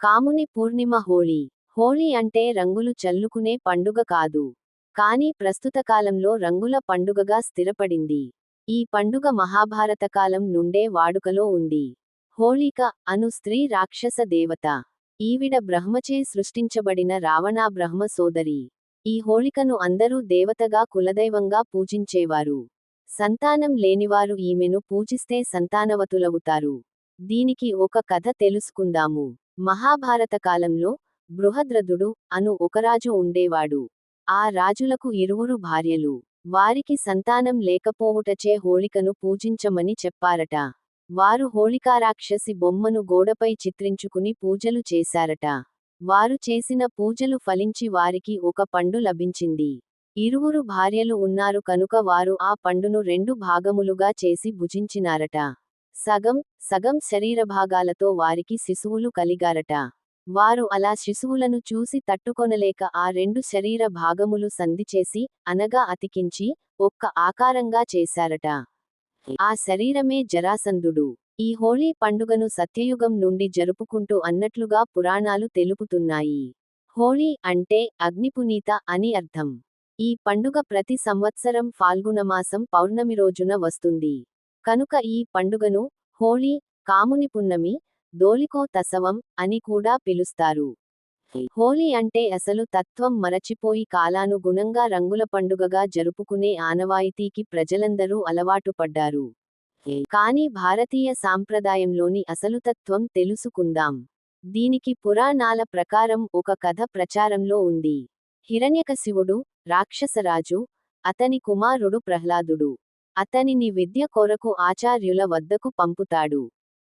కాముని పూర్ణిమ హోళీ. హోళీ అంటే రంగులు చల్లుకునే పండుగ కాదు. కానీ ప్రస్తుత కాలంలో రంగుల పండుగగా స్థిరపడింది. ఈ పండుగ మహాభారత కాలం నుండే వాడుకలో ఉంది. హోళిక అను స్త్రీ రాక్షస దేవత. ఈవిడ బ్రహ్మచే సృష్టించబడిన రావణా బ్రహ్మ సోదరి. ఈ హోళికను అందరూ దేవతగా కులదైవంగా పూజించేవారు. సంతానం లేనివారు ఈమెను పూజిస్తే సంతానవతులవుతారు. దీనికి ఒక కథ తెలుసుకుందాము. మహాభారత కాలంలో బృహద్రథుడు అను ఒక రాజు ఉండేవాడు. ఆ రాజులకు ఇరువురు భార్యలు. వారికి సంతానం లేకపోవుటచే హోళికను పూజించమని చెప్పారట. వారు హోళికారాక్షసి బొమ్మను గోడపై చిత్రించుకుని పూజలు చేశారట. వారు చేసిన పూజలు ఫలించి వారికి ఒక పండు లభించింది. ఇరువురు భార్యలు ఉన్నారు కనుక వారు ఆ పండును రెండు భాగములుగా చేసి భుజించినారట. సగం సగం శరీర భాగాలతో వారికి శిశువులు కలిగారట. వారు అలా శిశువులను చూసి తట్టుకొనలేక ఆ రెండు శరీర భాగములు సంధిచేసి అనగా అతికించి ఒక్క ఆకారంగా చేశారట. ఆ శరీరమే జరాసంధుడు. ఈ హోళీ పండుగను సత్యయుగం నుండి జరుపుకుంటూ అన్నట్లుగా పురాణాలు తెలుపుతున్నాయి. హోళీ అంటే అగ్నిపునీత అని అర్థం. ఈ పండుగ ప్రతి సంవత్సరం ఫాల్గుణమాసం పౌర్ణమి రోజున వస్తుంది. కనుక ఈ పండుగను హోళీ కాముని పున్నమి దోలికో తసవం అని కూడా పిలుస్తారు. హోలీ అంటే అసలు తత్వం మరచిపోయి కాలానుగుణంగా రంగుల పండుగగా జరుపుకునే ఆనవాయితీకి ప్రజలందరూ అలవాటు పడ్డారు. కానీ భారతీయ సాంప్రదాయంలోని అసలు తత్వం తెలుసుకుందాం. దీనికి పురాణాల ప్రకారం ఒక కథ ప్రచారంలో ఉంది. హిరణ్యకశివుడు రాక్షసరాజు అతని కుమారుడు ప్రహ్లాదుడు. అతనిని విద్య కొరకు ఆచార్యుల వద్దకు పంపుతాడు.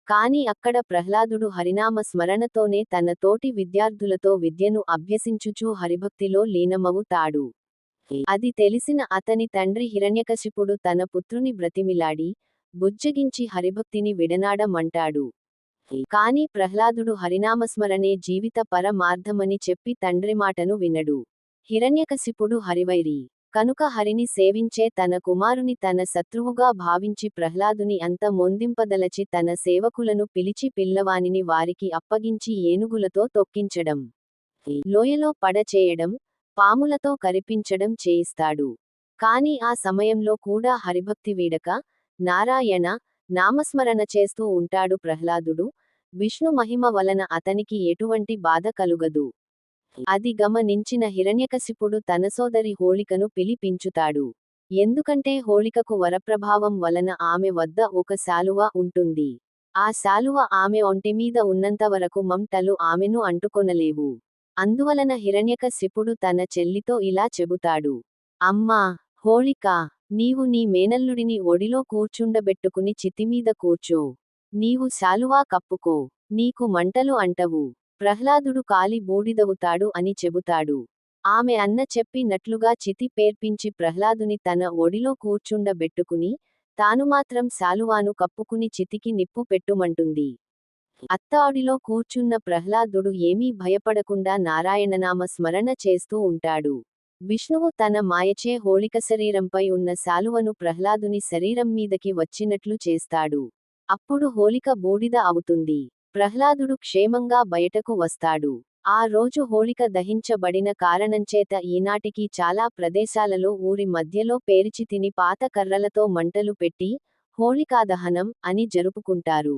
కాని అక్కడ ప్రహ్లాదుడు హరినామ స్మరణతోనే తన తోటి విద్యార్థులతో విద్యను అభ్యసించుచూ హరిభక్తిలో లీనమవుతాడు. అది తెలిసిన అతని తండ్రి హిరణ్యకశిపుడు తన పుత్రుని బ్రతిమిలాడి బుజ్జగించి హరిభక్తిని విడనాడమంటాడు. కాని ప్రహ్లాదుడు హరినామస్మరణే జీవిత పరమార్థమని చెప్పి తండ్రి మాటను వినడు. హిరణ్యకశిపుడు హరివైరి కనుక హరిని సేవించే తన కుమారుని తన శత్రువుగా భావించి ప్రహ్లాదుని అంత మొందింపదలచి తన సేవకులను పిలిచి పిల్లవానిని వారికి అప్పగించి ఏనుగులతో తొక్కించడం. లోయలో పడచేయడం పాములతో కరిపించడం చేయిస్తాడు. కాని ఆ సమయంలో కూడా హరిభక్తి వీడక నారాయణ నామస్మరణ చేస్తూ ఉంటాడు ప్రహ్లాదుడు. విష్ణు మహిమ వలన అతనికి ఎటువంటి బాధ కలుగదు. అది గమనించిన హిరణ్యకశిపుడు తన సోదరి హోళికను పిలిపించుతాడు. ఎందుకంటే హోళికకు వరప్రభావం వలన ఆమె వద్ద ఒక శాలువ ఉంటుంది. ఆ శాలువ ఆమె ఒంటిమీద ఉన్నంతవరకు మంటలు ఆమెను అంటుకొనలేవు. అందువలన హిరణ్యకశిపుడు తన చెల్లితో ఇలా చెబుతాడు. అమ్మా హోళిక నీవు నీ మేనల్లుడిని ఒడిలో కూర్చుండబెట్టుకుని చితిమీద కూర్చో. నీవు శాలువా కప్పుకో. నీకు మంటలు అంటవు. ప్రహ్లాదుడు కాలి బూడిదవుతాడు అని చెబుతాడు. ఆమె అన్న చెప్పినట్లుగా చితి పేర్పించి ప్రహ్లాదుని తన ఒడిలో కూర్చుండబెట్టుకుని తాను మాత్రం శాలువాను కప్పుకుని చితికి నిప్పు పెట్టుమంటుంది. అత్త ఒడిలో కూర్చున్న ప్రహ్లాదుడు ఏమీ భయపడకుండా నారాయణనామ స్మరణ చేస్తూ ఉంటాడు. విష్ణువు తన మాయచే హోళిక శరీరంపై ఉన్న శాలువను ప్రహ్లాదుని శరీరం మీదకి వచ్చినట్లు చేస్తాడు. అప్పుడు హోళిక బూడిద అవుతుంది. ప్రహ్లాదుడు క్షేమంగా బయటకు వస్తాడు. ఆ రోజు హోళిక దహించబడిన కారణంచేత ఈనాటికి చాలా ప్రదేశాలలో ఊరి మధ్యలో పేర్చి తిని పాత కర్రలతో మంటలు పెట్టి హోళికాదహనం అని జరుపుకుంటారు.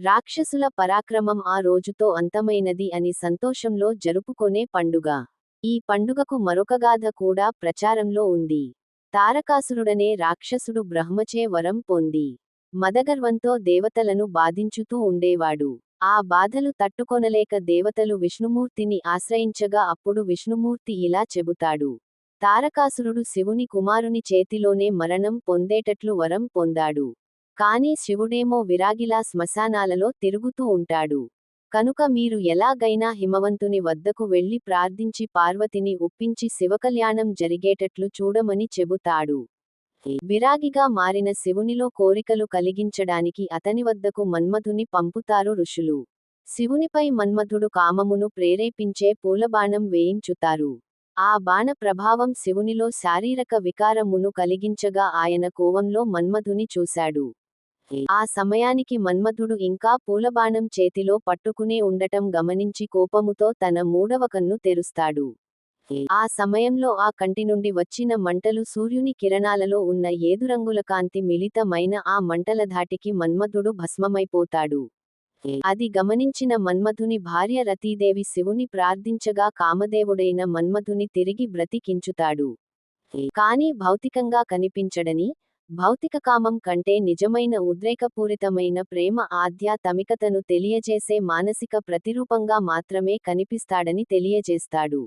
రాక్షసుల పరాక్రమం ఆ రోజుతో అంతమైనది అని సంతోషంలో జరుపుకొనే పండుగ. ఈ పండుగకు మరొక గాథ కూడా ప్రచారంలో ఉంది. తారకాసురుడనే రాక్షసుడు బ్రహ్మచే వరం పొంది. మదగర్వంతో దేవతలను బాధించుతూ ఉండేవాడు. ఆ బాధలు తట్టుకొనలేక దేవతలు విష్ణుమూర్తిని ఆశ్రయించగా అప్పుడు విష్ణుమూర్తి ఇలా చెబుతాడు. తారకాసురుడు శివుని కుమారుని చేతిలోనే మరణం పొందేటట్లు వరం పొందాడు. కాని శివుడేమో విరాగిలా శ్మశానాలలో తిరుగుతూ ఉంటాడు. కనుక మీరు ఎలాగైనా హిమవంతుని వద్దకు వెళ్ళి ప్రార్థించి పార్వతిని ఒప్పించి శివకల్యాణం జరిగేటట్లు చూడమని చెబుతాడు. విరాగిగా మారిన శివునిలో కోరికలు కలిగించడానికి అతని వద్దకు మన్మధుని పంపుతారు ఋషులు. శివునిపై మన్మధుడు కామమును ప్రేరేపించే పూలబాణం వేయించుతారు. ఆ బాణ ప్రభావం శివునిలో శారీరక వికారమును కలిగించగా ఆయన కోవంలో మన్మధుని చూశాడు. ఆ సమయానికి మన్మధుడు ఇంకా పూలబాణం చేతిలో పట్టుకునే ఉండటం గమనించి కోపముతో తన మూడవ కన్ను తెరుస్తాడు. ఆ సమయంలో ఆ కంటి నుండి వచ్చిన మంటలు సూర్యుని కిరణాలలో ఉన్న ఏదురంగుల కాంతి మిళితమైన ఆ మంటల ధాటికి మన్మధుడు భస్మమైపోతాడు. అది గమనించిన మన్మధుని భార్య రతీదేవి శివుని ప్రార్థించగా కామదేవుడైన మన్మధుని తిరిగి బ్రతికించుతాడు. కాని భౌతికంగా కనిపించడని భౌతిక కామం కంటే నిజమైన ఉద్రేకపూరితమైన ప్రేమ ఆధ్యాత్మికతను తెలియజేసే మానసిక ప్రతిరూపంగా మాత్రమే కనిపిస్తాడని తెలియజేస్తాడు.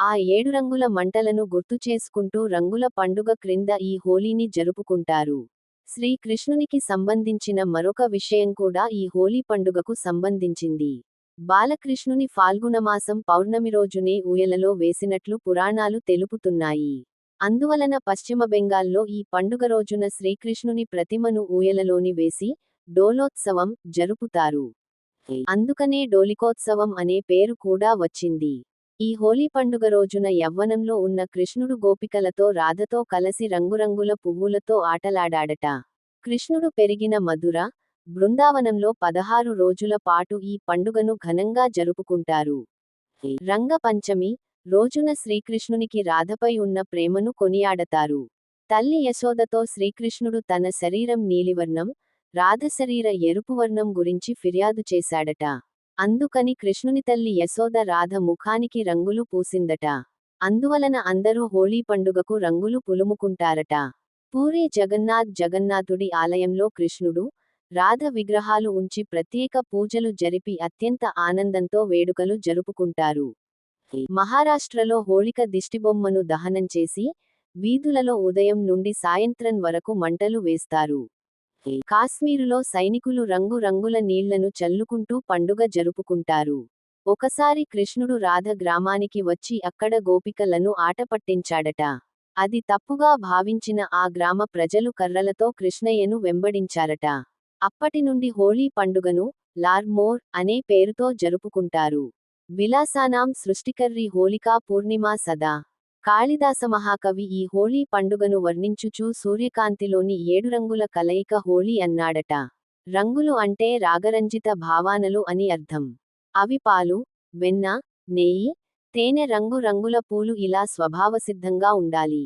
ఆ ఏడు రంగుల మంటలను గుర్తు చేసుకుంటూ రంగుల పండుగ క్రింద ఈ హోలీని జరుపుకుంటారు. శ్రీకృష్ణునికి సంబంధించిన మరొక విషయం కూడా ఈ హోలీ పండుగకు సంబంధించింది. బాలకృష్ణుని ఫాల్గుణమాసం పౌర్ణమి రోజునే ఊయలలో వేసినట్లు పురాణాలు తెలుపుతున్నాయి. అందువలన పశ్చిమ బెంగాల్లో ఈ పండుగ రోజున శ్రీకృష్ణుని ప్రతిమను ఊయలలోని వేసి డోలోత్సవం జరుపుతారు. అందుకనే డోలికోత్సవం అనే పేరు కూడా వచ్చింది. ఈ హోలీ పండుగ రోజున యవ్వనంలో ఉన్న కృష్ణుడు గోపికలతో రాధతో కలసి రంగురంగుల పువ్వులతో ఆటలాడాడట. కృష్ణుడు పెరిగిన మధుర బృందావనంలో పదహారు రోజుల పాటు ఈ పండుగను ఘనంగా జరుపుకుంటారు. రంగ పంచమి రోజున శ్రీకృష్ణునికి రాధపై ఉన్న ప్రేమను కొనియాడతారు. తల్లి యశోదతో శ్రీకృష్ణుడు తన శరీరం నీలివర్ణం రాధ శరీర ఎరుపు వర్ణం గురించి ఫిర్యాదు చేశాడట. అందుకని కృష్ణుని తల్లి యశోద రాధ ముఖానికి రంగులు పూసిందట. అందువలన అందరూ హోళీ పండుగకు రంగులు పులుముకుంటారట. పూరి జగన్నాథ్ జగన్నాథుడి ఆలయంలో కృష్ణుడు రాధ విగ్రహాలు ఉంచి ప్రత్యేక పూజలు జరిపి అత్యంత ఆనందంతో వేడుకలు జరుపుకుంటారు. మహారాష్ట్రలో హోళిక దిష్టిబొమ్మను దహనం చేసి వీధులలో ఉదయం నుండి సాయంత్రం వరకు మంటలు వేస్తారు. కాశ్మీరులో సైనికులు రంగు రంగుల నీళ్ళను చల్లుకుంటూ పండుగ జరుపుకుంటారు. ఒకసారి కృష్ణుడు రాధ గ్రామానికి వచ్చి అక్కడ గోపికలను ఆటపట్టించాడట అది తప్పుగా భావించిన ఆ గ్రామ ప్రజలు కర్రలతో కృష్ణయ్యను వెంబడించారట. అప్పటి నుండి హోళీ పండుగను లార్మోర్ అనే పేరుతో జరుపుకుంటారు. విలాసానాం సృష్టికర్రి హోళికా పూర్ణిమా సదా. కాళిదాస మహాకవి ఈ హోళీ పండుగను వర్ణించుచూ సూర్యకాంతిలోని ఏడు రంగుల కలయిక హోళీ అన్నాడట. రంగులు అంటే రాగరంజిత భావానలు అని అర్థం. అవి పాలు వెన్న నెయ్యి తేనె రంగు రంగుల పూలు ఇలా స్వభావసిద్ధంగా ఉండాలి.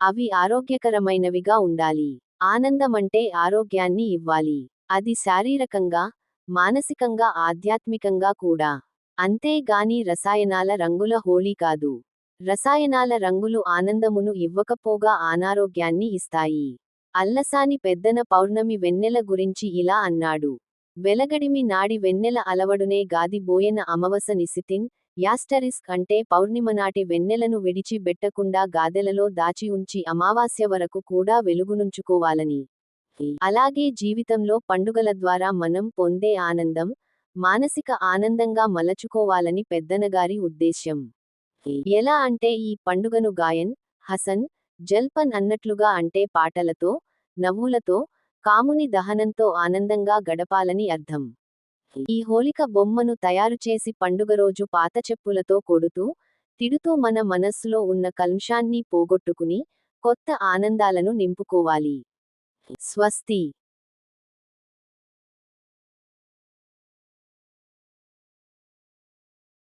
అవి ఆరోగ్యకరమైనవిగా ఉండాలి. ఆనందమంటే ఆరోగ్యాన్ని ఇవ్వాలి. అది శారీరకంగా మానసికంగా ఆధ్యాత్మికంగా కూడా. అంతేగాని రసాయనాల రంగుల హోళీ కాదు. రసాయనాల రంగులు ఆనందమును ఇవ్వకపోగా అనారోగ్యాన్ని ఇస్తాయి. అల్లసాని పెద్దన పౌర్ణమి వెన్నెల గురించి ఇలా అన్నాడు. వెలగడిమి నాడి వెన్నెల అలవడునే గాది బోయన అమవస నిసితిన్ యాస్టరిస్క్ అంటే పౌర్ణిమనాటి వెన్నెలను విడిచి బెట్టకుండా గాదెలలో దాచి ఉంచి అమావాస్య వరకు కూడా వెలుగునుంచుకోవాలని. అలాగే జీవితంలో పండుగల ద్వారా మనం పొందే ఆనందం మానసిక ఆనందంగా మలచుకోవాలని పెద్దనగారి ఉద్దేశ్యం. ఎలా అంటే ఈ పండుగను గాయన్ హసన్ జల్పన్ అన్నట్లుగా అంటే పాటలతో నవ్వులతో కాముని దహనంతో ఆనందంగా గడపాలని అర్థం. ఈ హోలిక బొమ్మను తయారు చేసి పండుగ రోజు పాత చెప్పులతో కొడుతూ తిడుతూ మన మనస్సులో ఉన్న కల్మషాన్ని పోగొట్టుకుని కొత్త ఆనందాలను నింపుకోవాలి. స్వస్తి!